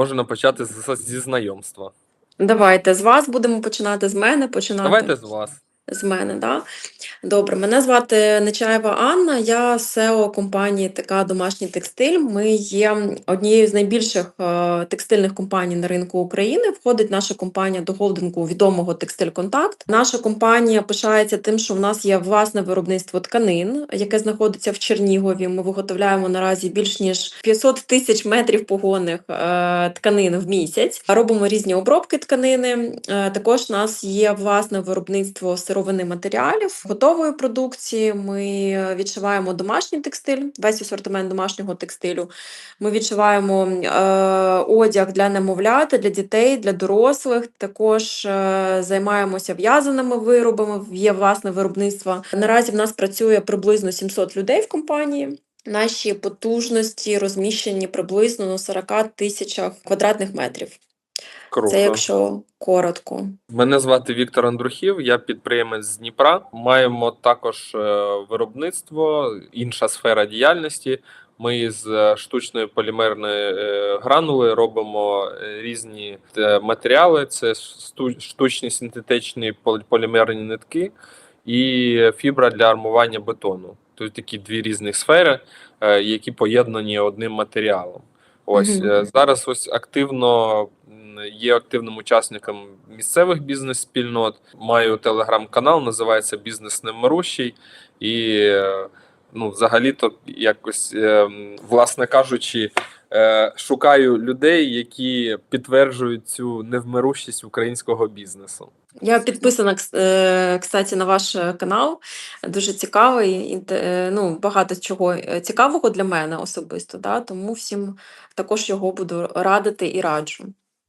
Можна почати з- зі знайомства. Давайте з вас будемо починати з мене. Починати Давайте з вас. З мене. Да? Добре, мене звати Нечаєва Анна, я SEO компанії ТК Домашній текстиль. Ми є однією з найбільших е, текстильних компаній на ринку України. Входить наша компанія до холдингу відомого Текстиль Контакт. Наша компанія пишається тим, що в нас є власне виробництво тканин, яке знаходиться в Чернігові. Ми виготовляємо наразі більш ніж 500 тисяч метрів погонних е, тканин в місяць. Робимо різні обробки тканини. Е, також у нас є власне виробництво сировини матеріалів, готової продукції. Ми відшиваємо домашній текстиль, весь асортимент домашнього текстилю. Ми відшиваємо е, одяг для немовлят, для дітей, для дорослих. Також е, займаємося в'язаними виробами. Є власне виробництво. Наразі в нас працює приблизно 700 людей в компанії. Наші потужності розміщені приблизно на 40 тисячах квадратних метрів. Круто. Це якщо коротко. Мене звати Віктор Андрухів, я підприємець з Дніпра. Маємо також е, виробництво, інша сфера діяльності. Ми з е, штучної полімерної е, гранули робимо різні матеріали: це штучні синтетичні пол- полімерні нитки і фібра для армування бетону. Тобто такі дві різні сфери, які поєднані одним матеріалом. Ось Мгм. е, зараз ось активно є активним учасником місцевих бізнес-спільнот. Маю телеграм-канал, називається Бізнес Немирущий. І е, ну, взагалі-то якось, е, власне кажучи, е, шукаю людей, які підтверджують цю невмирущість українського бізнесу. Я підписана, кстати, на ваш канал. Дуже цікавий, ну, багато чого цікавого для мене особисто, да? тому всім також його буду радити і раджу.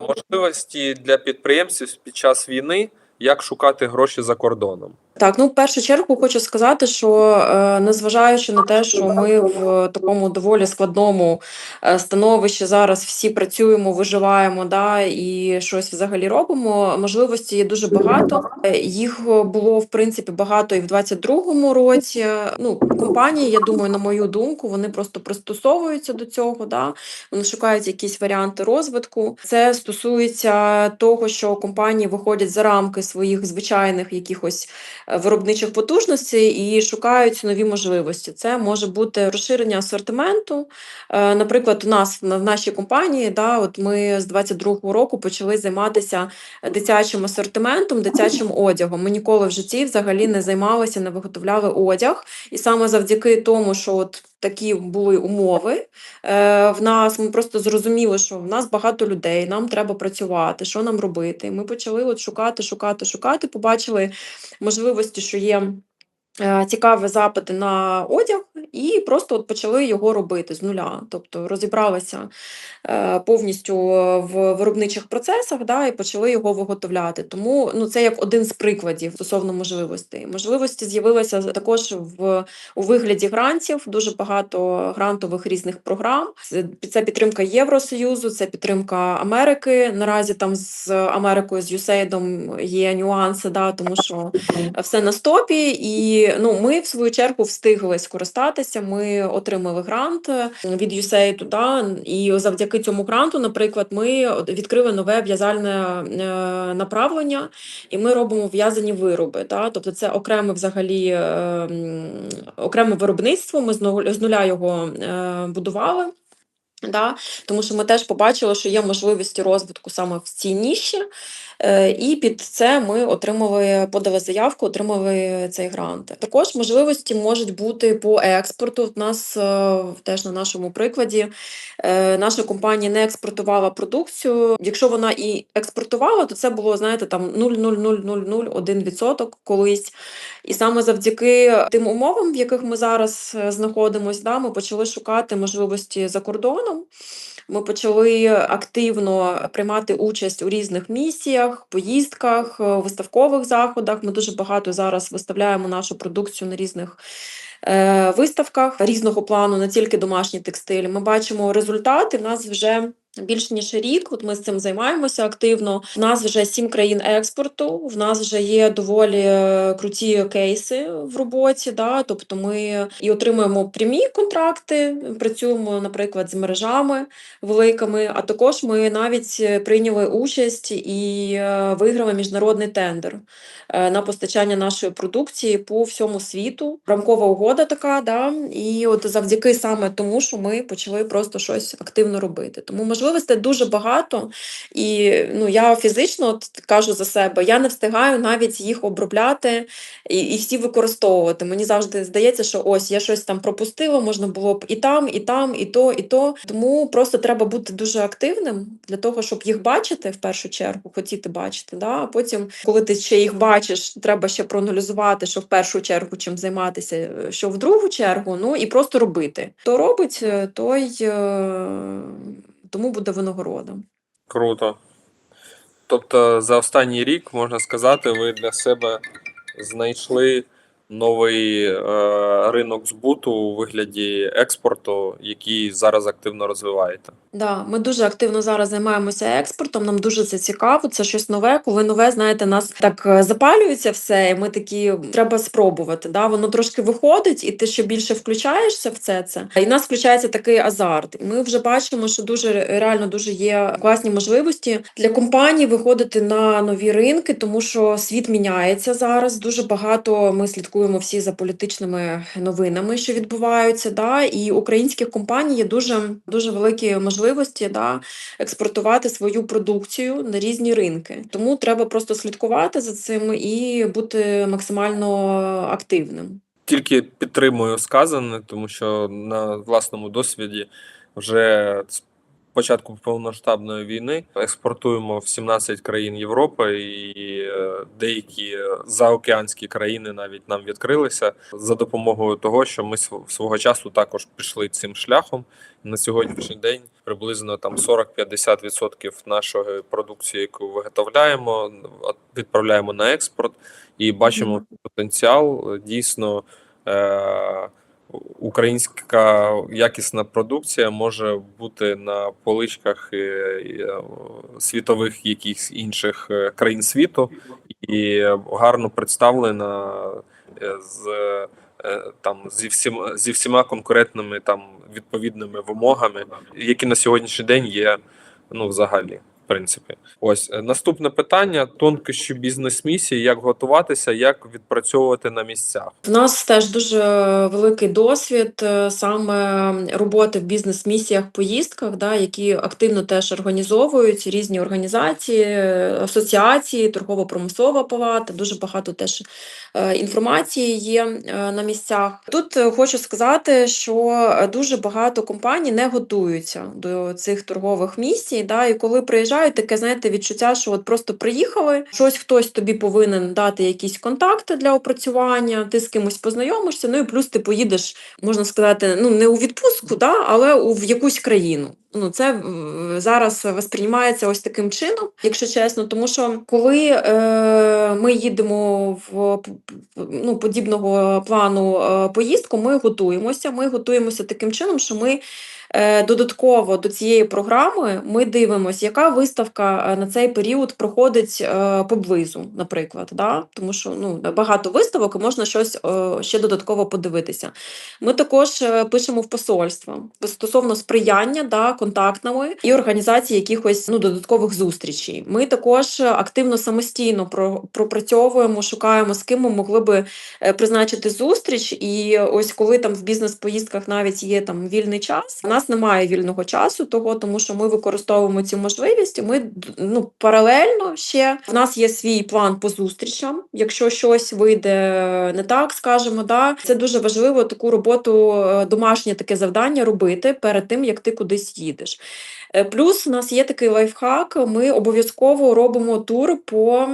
Можливості для підприємців під час війни, як шукати гроші за кордоном. Так, ну в першу чергу хочу сказати, що е, незважаючи на те, що ми в такому доволі складному е, становищі зараз всі працюємо, виживаємо, да, і щось взагалі робимо. Можливості є дуже багато. Е, Їх було в принципі багато і в 22-му році. Ну, компанії, я думаю, на мою думку, вони просто пристосовуються до цього. Да? Вони шукають якісь варіанти розвитку. Це стосується того, що компанії виходять за рамки своїх звичайних якихось е, виробничих потужностей і шукають нові можливості. Це може бути розширення асортименту. Е, Наприклад, у нас в нашій компанії, да, от ми з 22-го року почали займатися дитячим асортиментом, дитячим одягом. Ми ніколи в житті взагалі не займалися, не виготовляли одяг. І саме завдяки тому, що от такі були умови, е, в нас ми просто зрозуміли, що в нас багато людей, нам треба працювати, що нам робити. Ми почали от шукати, шукати, шукати, побачили можливості, що є е, цікаві запити на одяг, і просто от почали його робити з нуля. Тобто розібралися е, повністю в виробничих процесах да, і почали його виготовляти. Тому ну, це як один з прикладів стосовно можливостей. Можливості з'явилися також в, у вигляді грантів, дуже багато грантових різних програм. Це підтримка Євросоюзу, це підтримка Америки. Наразі там з Америкою, з USAID є нюанси, да, тому що все на стопі. І ну, ми, в свою чергу, встигли скористатися. Ми отримали грант е, від USAID, да, і завдяки цьому гранту, наприклад, ми відкрили нове в'язальне е, направлення, і ми робимо в'язані вироби. Да, тобто це окреме взагалі е, окреме виробництво. Ми з нуля- його будували. Да, тому що ми теж побачили, що є можливості розвитку саме в цій ніші, і під це ми отримали, подали заявку, отримали цей грант. Також можливості можуть бути по експорту. У нас е, теж на нашому прикладі е, наша компанія не експортувала продукцію. Якщо вона і експортувала, то це було, знаєте, там 0,0001% колись. І саме завдяки тим умовам, в яких ми зараз е, знаходимося, да, ми почали шукати можливості за кордоном. Ми почали активно приймати участь у різних місіях, поїздках, е, виставкових заходах. Ми дуже багато зараз виставляємо нашу продукцію на різних е, виставках різного плану, не тільки домашні текстиль, Ми бачимо результати. В нас вже Більш ніж рік, от ми з цим займаємося активно. В нас вже сім країн експорту. В нас вже є доволі е, круті кейси в роботі. Да? Тобто ми і отримуємо прямі контракти, працюємо, наприклад, з мережами великими. А також ми навіть е, прийняли участь і е, виграли міжнародний тендер на постачання нашої продукції по всьому світу. Рамкова угода така, да? і от завдяки саме тому, що ми почали просто щось активно робити. Тому можливостей дуже багато, і ну я фізично от кажу за себе, я не встигаю навіть їх обробляти і, і всі використовувати. Мені завжди здається, що ось я щось там пропустила, можна було б і там, і там, і то, і то. Тому просто треба бути дуже активним для того, щоб їх бачити в першу чергу, хотіти бачити. Да? А потім, коли ти ще їх бачиш, треба ще проаналізувати, що в першу чергу чим займатися, що в другу чергу, ну і просто робити. Хто робить, е, той е, тому буде винагорода. Круто. Тобто, за останній рік, можна сказати, ви для себе знайшли новий е, ринок збуту у вигляді експорту, який зараз активно розвиваєте. Да, ми дуже активно зараз займаємося експортом. Нам дуже це цікаво. Це щось нове. Коли нове, знаєте, нас так е, запалюється все, і ми такі треба спробувати. Да? Воно трошки виходить, і ти ще більше включаєшся в це. це. І нас включається такий азарт. І ми вже бачимо, що дуже реально дуже є класні можливості для компаній виходити на нові ринки, тому що світ міняється зараз. Дуже багато ми слідкуємо всі за політичними новинами, що відбуваються. Да? І українських компаній є дуже дуже великі можливості да, експортувати свою продукцію на різні ринки. Тому треба просто слідкувати за цим і бути максимально активним. Тільки підтримую сказане, тому що на власному досвіді вже початку повномасштабної війни експортуємо в 17 країн Європи, і е, деякі заокеанські країни навіть нам відкрилися за допомогою того, що ми св- свого часу також пішли цим шляхом. На сьогоднішній день приблизно там 40-50% нашої продукції, яку виготовляємо, відправляємо на експорт і бачимо потенціал. Дійсно, е- українська якісна продукція може бути на поличках е, е, світових якихось інших е, країн світу і гарно представлена з там зі всіма зі всіма конкурентними там відповідними вимогами, які на сьогоднішній день є ну взагалі. Принципі, ось е, наступне питання: тонкощі бізнес-місії, як готуватися, як відпрацьовувати на місцях. В нас теж дуже великий досвід е, саме роботи в бізнес-місіях, поїздках, да, які активно теж організовують різні організації, асоціації, торгово-промислова палата. Дуже багато теж е, інформації є на місцях. Тут хочу сказати, що дуже багато компаній не готуються до цих торгових місій. Да, і коли приїжджають, таке знаєте відчуття, що от просто приїхали, щось хтось тобі повинен дати якісь контакти для опрацювання, ти з кимось познайомишся. Ну і плюс ти поїдеш, можна сказати, ну не у відпустку, да, але у в якусь країну. Ну, це зараз восприймається ось таким чином, якщо чесно, тому що коли е, ми їдемо в ну, подібного плану е, поїздку, ми готуємося. Ми готуємося таким чином, що ми додатково до цієї програми ми дивимося, яка виставка е, на цей період проходить е, поблизу, наприклад. Да? Тому що ну, багато виставок і можна щось е, ще додатково подивитися. Ми також е, пишемо в посольство стосовно сприяння да, контактами і організації якихось ну, додаткових зустрічей. Ми також е, активно самостійно пропрацьовуємо, шукаємо, з ким ми могли би е, призначити зустріч. І ось коли там в бізнес-поїздках навіть є там вільний час, нас немає вільного часу, того, тому що ми використовуємо цю можливість. і Ми ну, паралельно ще в нас є свій план по зустрічам. Якщо щось вийде не так, скажемо, да, це дуже важливо таку роботу, е, домашнє таке завдання робити перед тим, як ти кудись їдеш. Е, Плюс у нас є такий лайфхак. Ми обов'язково робимо тур по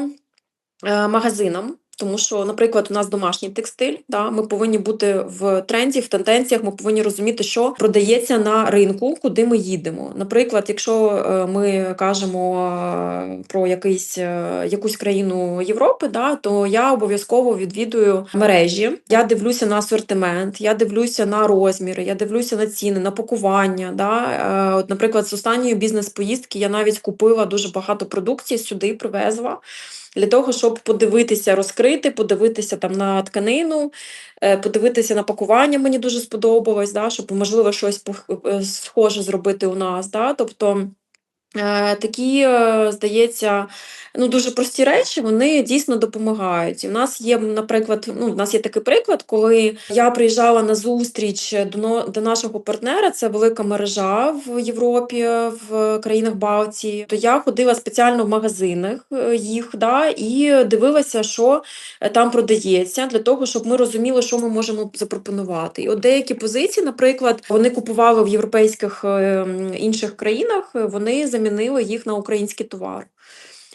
е, магазинам. Тому що, наприклад, у нас домашній текстиль, да, ми повинні бути в тренді, в тенденціях, ми повинні розуміти, що продається на ринку, куди ми їдемо. Наприклад, якщо е, ми кажемо е, про якийсь, е, якусь країну Європи, да, то я обов'язково відвідую мережі. Я дивлюся на асортимент, я дивлюся на розміри, я дивлюся на ціни, на пакування. Да. От, наприклад, з останньої бізнес-поїздки я навіть купила дуже багато продукції сюди, привезла для того, щоб подивитися, розкрити, подивитися там на тканину, е, подивитися на пакування. Мені дуже сподобалось, да, щоб можливо щось е, схоже зробити у нас. Да. Тобто такі, е, здається, ну дуже прості речі, вони дійсно допомагають. І в нас є, наприклад, ну, в нас є такий приклад, коли я приїжджала на зустріч до, до нашого партнера, це велика мережа в Європі, в країнах Балтії. То я ходила спеціально в магазинах е, їх, да, і дивилася, що е, там продається, для того, щоб ми розуміли, що ми можемо запропонувати. І от деякі позиції, наприклад, вони купували в європейських е, інших країнах, е, вони замінили їх на український товар.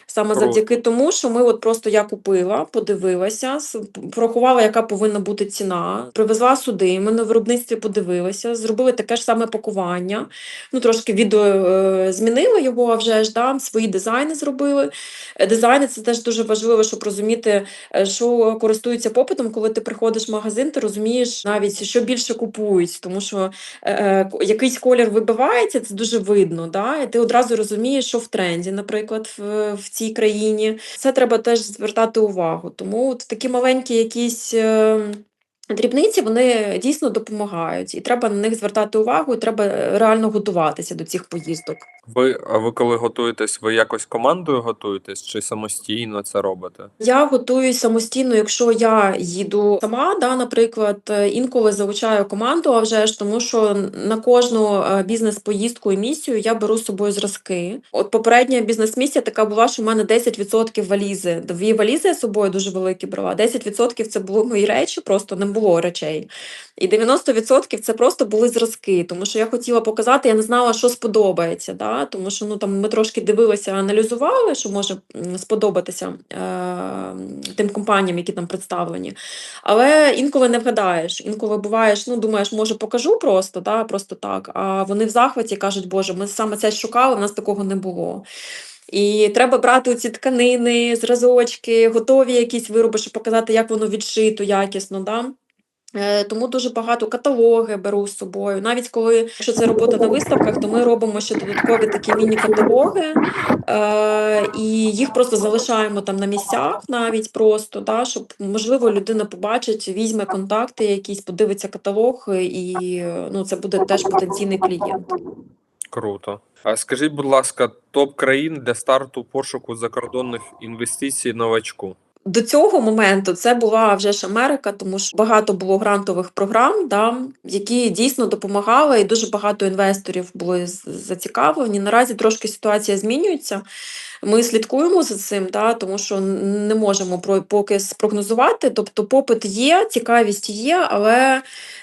Саме завдяки тому, що ми от просто я купила, подивилася, порахувала, яка повинна бути ціна, привезла сюди. Ми на виробництві подивилися, зробили таке ж саме пакування. Ну трошки відео е, змінили його, а вже ж да, свої дизайни зробили. Е, Дизайни це теж дуже важливо, щоб розуміти, е, що користується попитом. Коли ти приходиш в магазин, ти розумієш навіть, що більше купують, тому що е, е, якийсь колір вибивається, це дуже видно. Да? І ти одразу розумієш, що в тренді, наприклад, в, в цій країні. Це треба теж звертати увагу. Тому от такі маленькі якісь. е, Дрібниці вони дійсно допомагають, і треба на них звертати увагу, і треба е, реально готуватися до цих поїздок. Ви, а ви коли готуєтесь, ви якось командою готуєтесь чи самостійно це робите? Я готуюсь самостійно, якщо я їду сама, да, наприклад, е, інколи залучаю команду, а вже ж тому, що на кожну е, бізнес-поїздку і місію я беру з собою зразки. От попередня бізнес-місія така була, що в мене 10% валізи. Дві валізи я з собою дуже великі брала. 10% це були мої речі, просто не було речей. І 90% це просто були зразки, тому що я хотіла показати, я не знала, що сподобається. Да? Тому що ну, там, ми трошки дивилися, аналізували, що може сподобатися е, тим компаніям, які там представлені. Але інколи не вгадаєш, інколи буваєш, ну думаєш, може покажу просто, да? просто так. А вони в захваті кажуть, Боже, ми саме це шукали, в нас такого не було. І треба брати ці тканини, зразочки, готові якісь вироби, щоб показати, як воно відшито якісно. Да? Е, Тому дуже багато каталоги беру з собою. Навіть коли якщо це робота на виставках, то ми робимо ще додаткові такі міні-каталоги, е, і їх просто залишаємо там на місцях, навіть просто, да, щоб можливо людина побачить, візьме контакти, якісь подивиться каталог, і е, ну, це буде теж потенційний клієнт. Круто. А скажіть, будь ласка, топ країн для старту пошуку закордонних інвестицій новачку? До цього моменту це була вже ж Америка, тому що багато було грантових програм, да, які дійсно допомагали, і дуже багато інвесторів були зацікавлені. Наразі трошки ситуація змінюється. Ми слідкуємо за цим, да, тому що не можемо про- поки спрогнозувати. Тобто попит є, цікавість є, але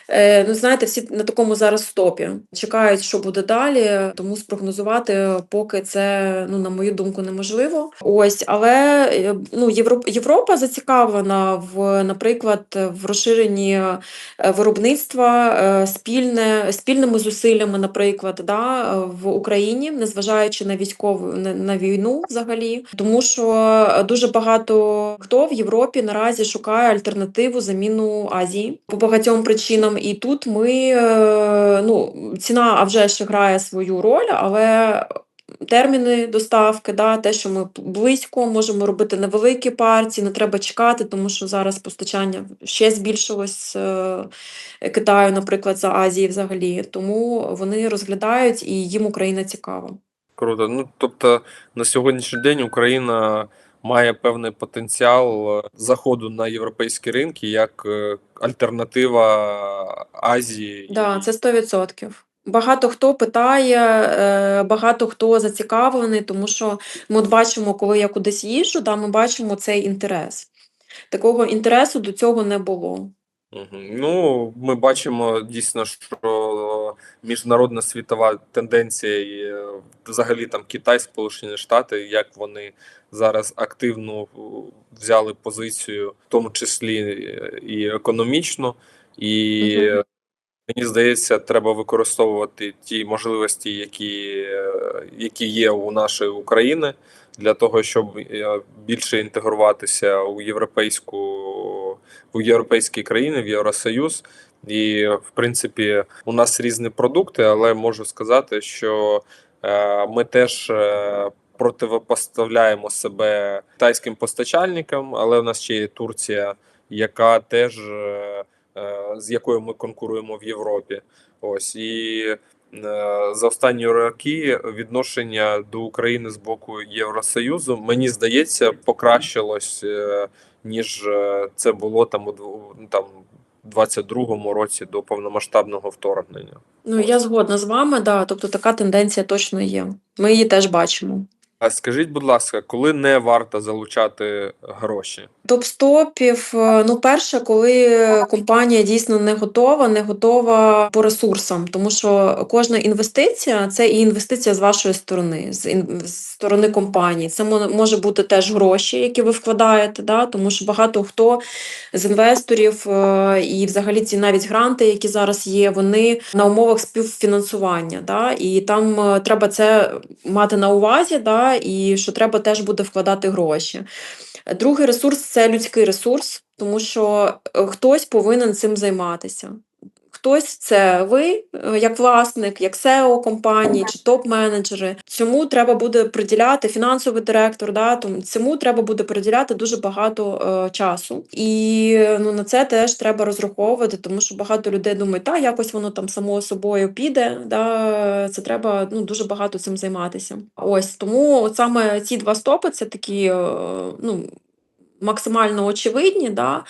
е, ну, знаєте, всі на такому зараз стопі. Чекають, що буде далі, тому спрогнозувати поки це, ну, на мою думку, неможливо. Ось, але е, ну, Європ, Європа зацікавлена в, наприклад, в розширенні е, виробництва спільне, спільними зусиллями, наприклад, да, в Україні, незважаючи на військову на війну взагалі, тому що е, дуже багато хто в Європі наразі шукає альтернативу заміну Азії по багатьом причинам. І тут ми е, ну, ціна а вже ж грає свою роль, але терміни доставки, да, те, що ми близько можемо робити невеликі партії, не треба чекати, тому що зараз постачання ще збільшилось е, Китаю, наприклад, за Азії взагалі. Тому вони розглядають і їм Україна цікава. Круто. Ну, тобто на сьогоднішній день Україна має певний потенціал е, заходу на європейські ринки як е, альтернатива Азії. Да, це 100%. Багато хто питає, е, багато хто зацікавлений, тому що ми от бачимо, коли я кудись їжджу, да, ми бачимо цей інтерес. Такого інтересу до цього не було. Ну, ми бачимо дійсно, що міжнародна світова тенденція, і е, взагалі там Китай, Сполучені Штати, як вони зараз активно е, взяли позицію, в тому числі е, і економічно, і Мгм. Мені здається, треба використовувати ті можливості, які, які є у нашої України, для того, щоб більше інтегруватися у європейську у європейські країни, в Євросоюз. І в принципі, у нас різні продукти, але можу сказати, що е, ми теж е, противопоставляємо себе китайським постачальникам, але в нас ще є Турція, яка теж. е, з якою ми конкуруємо в Європі. Ось і за останні роки відношення до України з боку Євросоюзу, мені здається, покращилось, ніж це було там у там. 22-му році до повномасштабного вторгнення. Ну, я згодна з вами, да, тобто така тенденція точно є. Ми її теж бачимо. А скажіть, будь ласка, коли не варто залучати гроші? Топ-стопів, е, ну, перше, коли компанія дійсно не готова, не готова по ресурсам, тому що кожна інвестиція це і інвестиція з вашої сторони, з, ін- з сторони компанії. Це мо- може бути теж гроші, які ви вкладаєте, да, тому що багато хто з інвесторів е, і взагалі ці навіть гранти, які зараз є, вони на умовах співфінансування. Да, і там е, треба це мати на увазі, да, і що треба теж буде вкладати гроші. Другий ресурс це людський ресурс, тому що е, хтось повинен цим займатися. Хтось це ви, е, як власник, як SEO компанії чи топ-менеджери. Цьому треба буде приділяти фінансовий директор. Да, тому цьому треба буде приділяти дуже багато е, часу. І ну, на це теж треба розраховувати, тому що багато людей думають, та якось воно там само собою піде. Да, це треба ну, дуже багато цим займатися. Ось тому от саме ці два стопи це такі е, ну, максимально очевидні, да,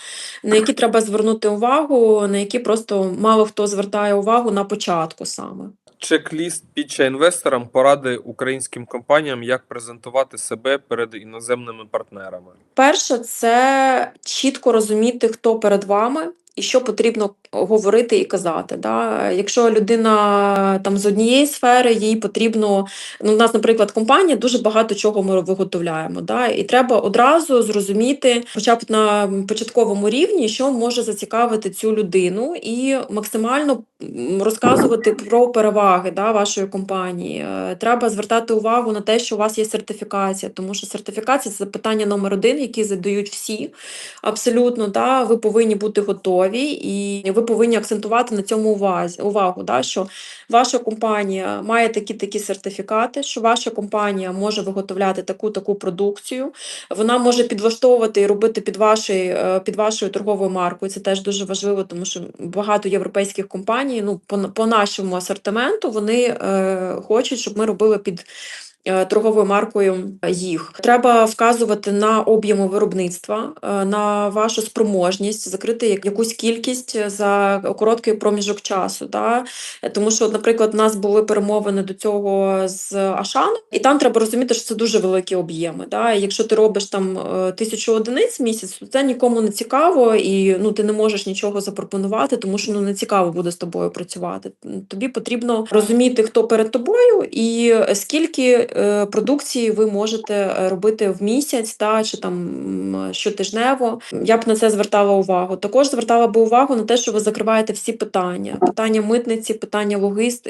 на які треба звернути увагу, на які просто мало хто звертає увагу на початку саме. Чек-ліст піча інвесторам поради українським компаніям, як презентувати себе перед іноземними партнерами. Перше, це чітко розуміти, хто перед вами. І що потрібно говорити і казати. Да? Якщо людина там з однієї сфери, їй потрібно. Ну, у нас, наприклад, компанія дуже багато чого ми виготовляємо. Да? І треба одразу зрозуміти, хоча б на початковому рівні, що може зацікавити цю людину, і максимально розказувати про переваги да, вашої компанії. Е, Треба звертати увагу на те, що у вас є сертифікація, тому що сертифікація це питання номер один, які задають всі. Абсолютно, да, ви повинні бути готові, і ви повинні акцентувати на цьому увазі, увагу, да, що ваша компанія має такі такі сертифікати, що ваша компанія може виготовляти таку таку продукцію. Вона може підлаштовувати і робити під вашою, е, під вашою торговою маркою. Це теж дуже важливо, тому що багато європейських компаній, ну по, по нашому асортименту, вони е, хочуть, щоб ми робили під торговою маркою їх. Треба вказувати на об'єми виробництва, е, на вашу спроможність закрити як- якусь кількість за короткий проміжок часу. Да? Е, Тому що, наприклад, у нас були перемовини до цього з Ашаном, і там треба розуміти, що це дуже великі об'єми. Да? Якщо ти робиш там е, тисячу одиниць в місяць, то це нікому не цікаво, і ну ти не можеш нічого запропонувати, тому що ну не цікаво буде з тобою працювати. Тобі потрібно розуміти, хто перед тобою, і скільки е, продукції ви можете е, робити в місяць, та чи там щотижнево. Я б на це звертала увагу. Також звертала би увагу на те, що ви закриваєте всі питання: питання митниці, питання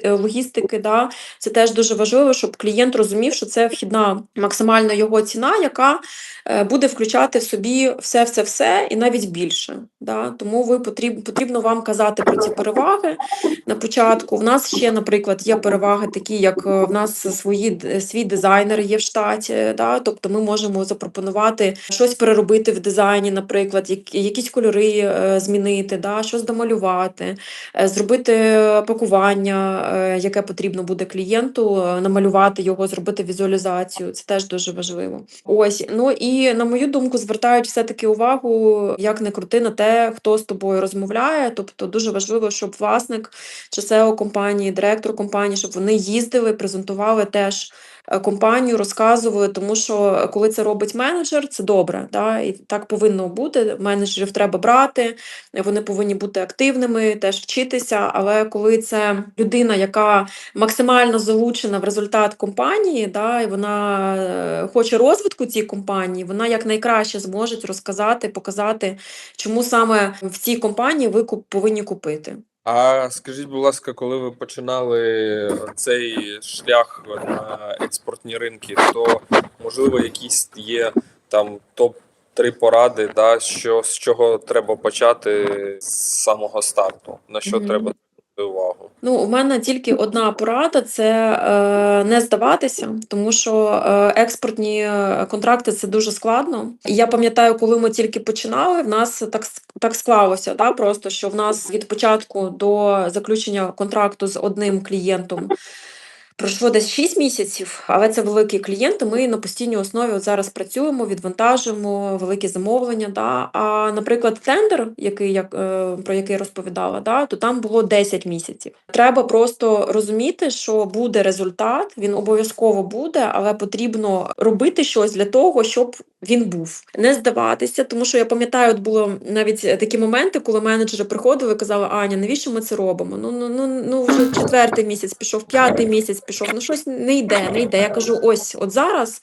е, логістики. Да? Це теж дуже важливо, щоб клієнт розумів, що це вхідна максимальна його ціна, яка е, буде включати в собі все, все, все і навіть більше. Да? Тому ви потрібно, потрібно вам казати про ці переваги на початку. В нас ще, наприклад, є переваги такі, як е, в нас свої свій дизайнер є в штаті. Да? Тобто ми можемо запропонувати щось переробити в дизайні, наприклад, якісь кольори е, змінити, да? щось домалювати, е, зробити пакування, е, яке потрібно буде клієнту, намалювати його, зробити візуалізацію. Це теж дуже важливо. Ось ну і на мою думку, звертають все-таки увагу, як не крути на те, хто з тобою розмовляє. Тобто дуже важливо, щоб власник чи SEO компанії, директор компанії, щоб вони їздили, презентували теж компанію, розказую, тому що коли це робить менеджер, це добре. Да? І так повинно бути. Менеджерів треба брати, вони повинні бути активними, теж вчитися. Але коли це людина, яка максимально залучена в результат компанії, да, і вона е, хоче розвитку цієї компанії, вона якнайкраще зможе розказати, показати, чому саме в цій компанії ви повинні купити. А скажіть, будь ласка, коли ви починали цей шлях на експортні ринки, то можливо якісь є там топ три поради, да, що з чого треба почати з самого старту, на що Мгм. треба звернути увагу? Ну, у мене тільки одна порада це е, не здаватися, тому що е, експортні контракти це дуже складно. Я пам'ятаю, коли ми тільки починали, в нас так так склалося, да, просто що в нас від початку до заключення контракту з одним клієнтом. Пройшло десь 6 місяців, але це великі клієнти. Ми на постійній основі от зараз працюємо, відвантажуємо великі замовлення. Да. А, наприклад, тендер, який я, е, про який розповідала, да, то там було 10 місяців. Треба просто розуміти, що буде результат, він обов'язково буде, але потрібно робити щось для того, щоб він був. Не здаватися, тому що я пам'ятаю, от було навіть такі моменти, коли менеджери приходили і казали, Аня, навіщо ми це робимо? Ну, ну, ну, ну вже четвертий місяць пішов, п'ятий місяць пішов, ну щось не йде, не йде. Я кажу, ось от зараз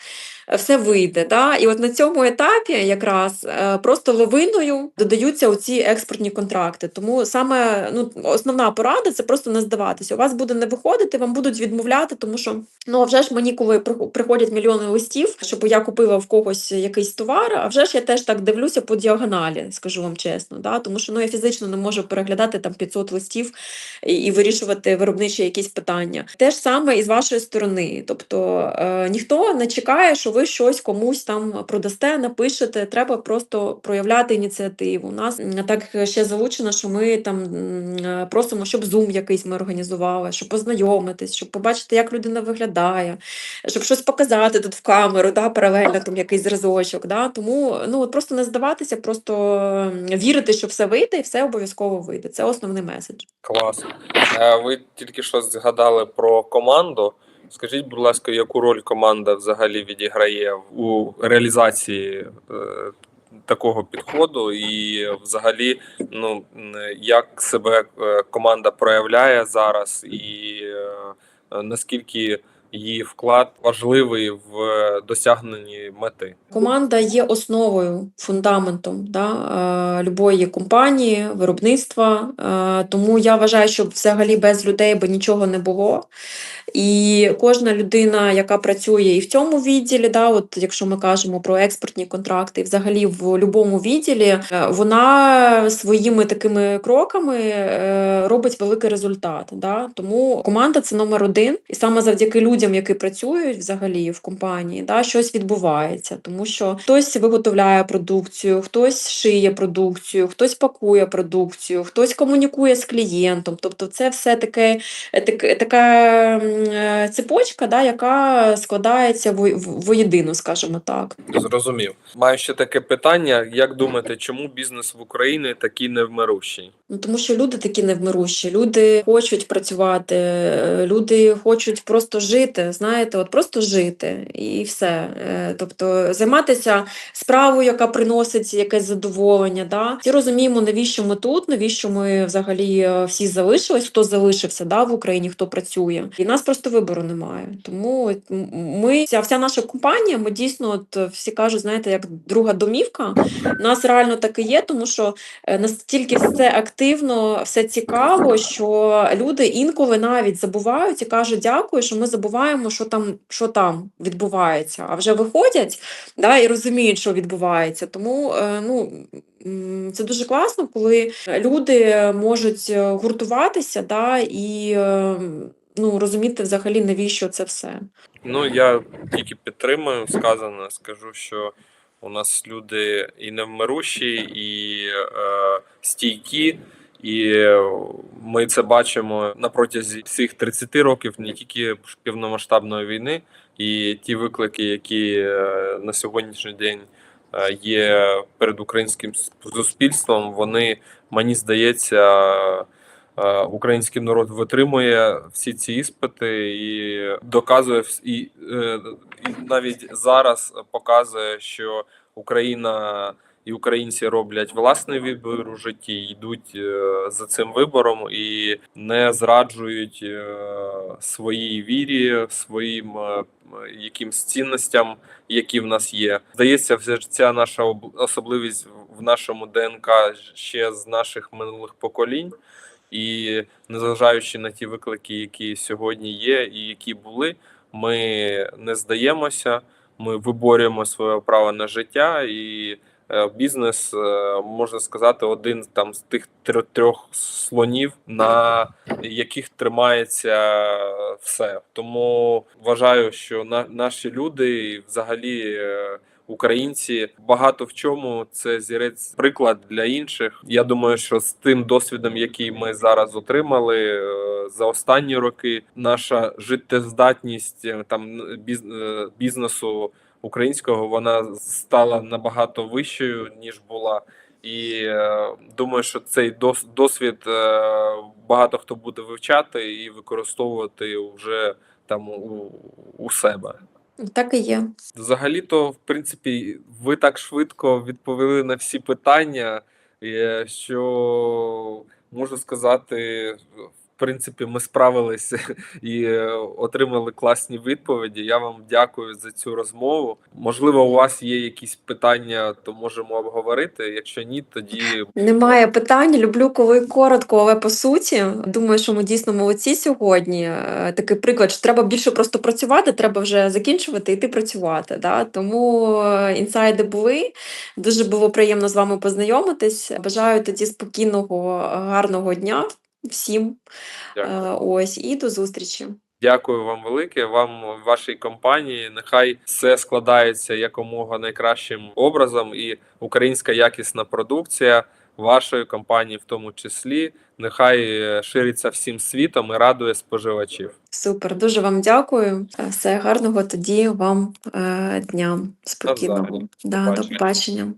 все вийде. Да? І от на цьому етапі якраз е, просто лавиною додаються оці експортні контракти. Тому саме ну, основна порада це просто не здаватися. У вас буде не виходити, вам будуть відмовляти, тому що ну а вже ж мені, коли приходять мільйони листів, щоб я купила в когось якийсь товар, а вже ж я теж так дивлюся по діагоналі, скажу вам чесно. Да? Тому що ну, я фізично не можу переглядати там 500 листів і вирішувати виробничі якісь питання. Те ж саме і з вашої сторони. Тобто е, ніхто не чекає, що ви щось комусь там продасте, напишете. Треба просто проявляти ініціативу. У нас так ще залучено, що ми там просимо, щоб Zoom якийсь ми організували, щоб познайомитись, щоб побачити, як людина виглядає, щоб щось показати тут в камеру, да, паралельно там якийсь зразочок. Да? Тому ну от просто не здаватися, просто вірити, що все вийде, і все обов'язково вийде. Це основний меседж. Клас. Е, Ви тільки що згадали про команду. Скажіть, будь ласка, яку роль команда взагалі відіграє у реалізації е, такого підходу, і взагалі, ну як себе е, команда проявляє зараз, і е, наскільки її вклад важливий в е, досягненні мети? Команда є основою, фундаментом да, е, любої компанії, виробництва. Е, тому я вважаю, що взагалі без людей би нічого не було. І кожна людина, яка працює і в цьому відділі, да, от якщо ми кажемо про експортні контракти, взагалі в будь-якому відділі, вона своїми такими кроками робить великий результат. Да? Тому команда це номер один, і саме завдяки людям, які працюють взагалі в компанії, да, щось відбувається, тому що хтось виготовляє продукцію, хтось шиє продукцію, хтось пакує продукцію, хтось комунікує з клієнтом. Тобто, це все таке е, так, така м, е, цепочка, да, яка складається во- в- скажімо так. Зрозумів. Маю ще таке питання: як думаєте, чому бізнес в Україні такий невмирущий? Ну, тому що люди такі невмирущі, люди хочуть працювати, е, люди хочуть просто жити, знаєте, от просто жити і все. Е, Тобто займатися справою, яка приносить якесь задоволення. Да? Всі розуміємо, навіщо ми тут, навіщо ми взагалі е, всі залишились, хто залишився да, в Україні, хто працює. І нас просто вибору немає. Тому ми, вся, вся наша компанія, ми дійсно, от всі кажуть, знаєте, як друга домівка. Нас реально так і є, тому що е, настільки все активно, все цікаво, що люди інколи навіть забувають і кажуть дякую, що ми забуваємо, що там, що там відбувається. А вже виходять да, і розуміють, що відбувається. Тому е, ну, це дуже класно, коли люди можуть е, гуртуватися да, і е, ну, розуміти взагалі, навіщо це все. Ну, я тільки підтримую сказане, скажу, що у нас люди і невмирущі, і е, стійкі, і е, ми це бачимо на протязі всіх 30 років, не тільки повномасштабної війни, і ті виклики, які е, на сьогоднішній день е, є перед українським суспільством, вони, мені здається, Український народ витримує всі ці іспити і доказує і, і навіть зараз показує, що Україна і українці роблять власний вибір у житті, йдуть е, за цим вибором і не зраджують е, своїй вірі, своїм е, якимсь цінностям, які в нас є. Здається, все ж ця наша об- особливість в нашому ДНК ще з наших минулих поколінь. І незважаючи на ті виклики, які сьогодні є, і які були, ми не здаємося. Ми виборюємо своє право на життя, і бізнес е, можна сказати один там з тих трьох слонів, на яких тримається все. Тому вважаю, що на наші люди, і взагалі е, українці, багато в чому це зірець приклад для інших. Я думаю, що з тим досвідом, який ми зараз отримали е, за останні роки, наша життєздатність е, там біз, е, бізнесу українського вона стала набагато вищою ніж була. І е, думаю, що цей дос, досвід е, багато хто буде вивчати і використовувати вже там у, у себе. Так і є. Взагалі-то, в принципі, ви так швидко відповіли на всі питання, е, що можу сказати, принципі, ми справилися і е, отримали класні відповіді. Я вам дякую за цю розмову. Можливо, у вас є якісь питання, то можемо обговорити. Якщо ні, тоді Немає питань. Люблю, коли коротко, але по суті. Думаю, що ми дійсно молодці сьогодні. Е, Такий приклад, що треба більше просто працювати, треба вже закінчувати і йти працювати. Да? Тому е, інсайди були. Дуже було приємно з вами познайомитись. Бажаю тоді спокійного, гарного дня всім. Дякую. Е, Ось і до зустрічі. Дякую вам велике. Вам вашій компанії. Нехай все складається якомога найкращим образом, і українська якісна продукція вашої компанії, в тому числі, нехай е, шириться всім світом і радує споживачів. Супер, дуже вам дякую. Е, Все гарного тоді вам е, дня спокійного. Навзаєм. Да, до побачення.